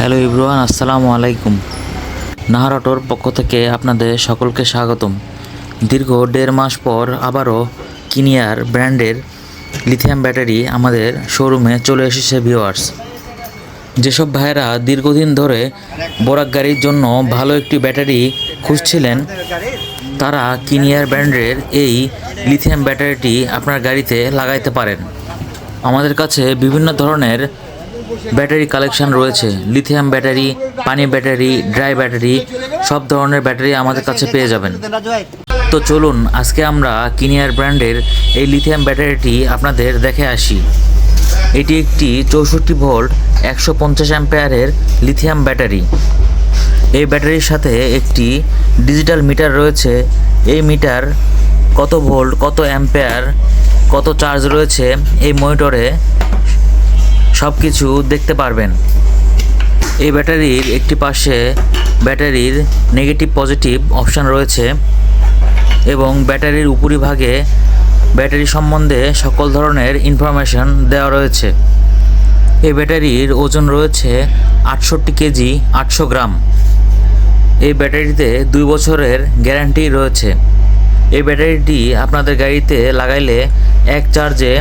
Hello ইব্রুয়ান আসসালামু আলাইকুম। নাহার অটোর পক্ষ থেকে আপনাদের সকলকে স্বাগতম। দীর্ঘ দেড় মাস পর আবারও কিনিয়ার ব্র্যান্ডের লিথিয়াম ব্যাটারি আমাদের শোরুমে চলে এসেছে ভিওয়ার্স যেসব ভাইয়েরা দীর্ঘদিন ধরে বোরাক গাড়ির জন্য ভালো একটি ব্যাটারি খুঁজছিলেন, তারা কিনিয়ার ব্র্যান্ডের এই লিথিয়াম ব্যাটারিটি আপনার গাড়িতে লাগাইতে পারেন। আমাদের কাছে বিভিন্ন ধরনের ব্যাটারি কালেকশন রয়েছে। লিথিয়াম ব্যাটারি, পানি ব্যাটারি, ড্রাই ব্যাটারি, সব ধরনের ব্যাটারি আমাদের কাছে পেয়ে যাবেন। তো চলুন, আজকে আমরা কিনিয়ার ব্র্যান্ডের এই লিথিয়াম ব্যাটারিটি আপনাদের দেখে আসি। এটি একটি চৌষট্টি ভোল্ট, একশো পঞ্চাশ অ্যাম্পেয়ারের লিথিয়াম ব্যাটারি। এই ব্যাটারির সাথে একটি ডিজিটাল মিটার রয়েছে। এই মিটার কত ভোল্ট, কত অ্যাম্পেয়ার, কত চার্জ রয়েছে এই মনিটরে সব কিছু দেখতে পারবেন। এই ব্যাটারির একটি পাশে ব্যাটারির নেগেটিভ পজিটিভ অপশান রয়েছে এবং ব্যাটারির উপরিভাগে ব্যাটারি সম্বন্ধে সকল ধরনের ইনফরমেশন দেওয়া রয়েছে। এই ব্যাটারির ওজন রয়েছে আটষট্টি কেজি, আটশো গ্রাম। এই ব্যাটারিতে দুই বছরের গ্যারান্টি রয়েছে। এই ব্যাটারিটি আপনাদের গাড়িতে লাগাইলে এক চার্জে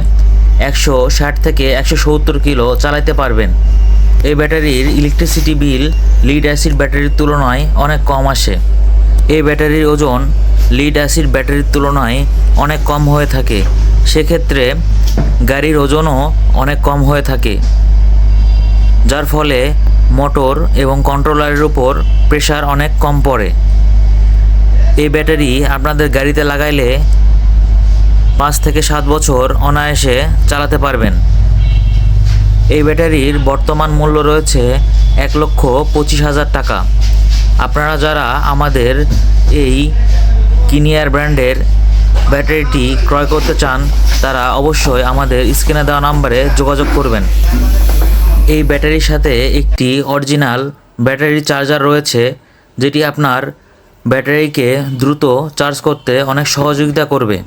একশো ষাট থেকে একশো সত্তর কিলো চালাতে পারবেন। এই ব্যাটারির ইলেকট্রিসিটি বিল লিড অ্যাসিড ব্যাটারির তুলনায় অনেক কম আসে। এই ব্যাটারির ওজন লিড অ্যাসিড ব্যাটারির তুলনায় অনেক কম হয়ে থাকে। সেক্ষেত্রে গাড়ির ওজনও অনেক কম হয়ে থাকে। যার ফলে মোটর এবং কন্ট্রোলারের উপর প্রেশার অনেক কম পড়ে। এই ব্যাটারি আপনাদের গাড়িতে লাগাইলে পাঁচ থেকে সাত বছর অনায়াসে চালাতে পারবেন। এই ব্যাটারির বর্তমান মূল্য রয়েছে এক লক্ষ পঁচিশ হাজার টাকা। আপনারা যারা আমাদের এই কিনিয়ার ব্র্যান্ডের ব্যাটারিটি ক্রয় করতে চান, তারা অবশ্যই আমাদের স্ক্রিনে দেওয়া নাম্বারে যোগাযোগ করবেন। এই ব্যাটারির সাথে একটি অরিজিনাল ব্যাটারি চার্জার রয়েছে, যেটি আপনার ব্যাটারিকে দ্রুত চার্জ করতে অনেক সহযোগিতা করবে।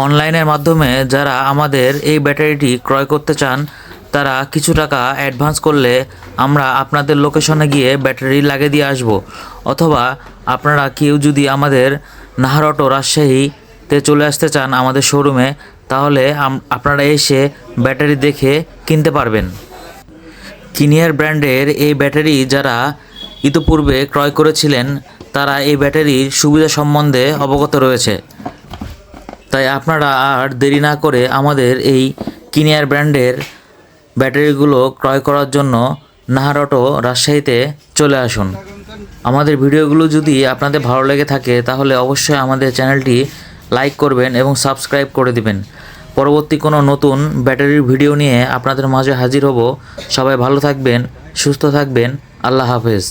অনলাইনের মাধ্যমে যারা আমাদের এই ব্যাটারিটি ক্রয় করতে চান, তারা কিছু টাকা অ্যাডভান্স করলে আমরা আপনাদের লোকেশনে গিয়ে ব্যাটারি লাগিয়ে দিয়ে আসব। অথবা আপনারা কেউ যদি আমাদের নাহারটো রাজশাহীতে চলে আসতে চান আমাদের শোরুমে, তাহলে আপনারা এসে ব্যাটারি দেখে কিনতে পারবেন। কিনিয়ার ব্র্যান্ডের এই ব্যাটারি যারা ইতোপূর্বে ক্রয় করেছিলেন, তারা এই ব্যাটারির সুবিধা সম্বন্ধে অবগত রয়েছে। তাই আপনারা আর দেরি না করে আমাদের এই কিনিয়ার ব্র্যান্ডের ব্যাটারিগুলো ক্রয় করার জন্য নাহার অটো রাজশাহীতে চলে আসুন। আমাদের ভিডিওগুলো যদি আপনাদের ভালো লেগে থাকে, তাহলে অবশ্যই আমাদের চ্যানেলটি লাইক করবেন এবং সাবস্ক্রাইব করে দিবেন। পরবর্তী কোনো নতুন ব্যাটারির ভিডিও নিয়ে আপনাদের মাঝে হাজির হব। সবাই ভালো থাকবেন, সুস্থ থাকবেন। আল্লাহ হাফেজ।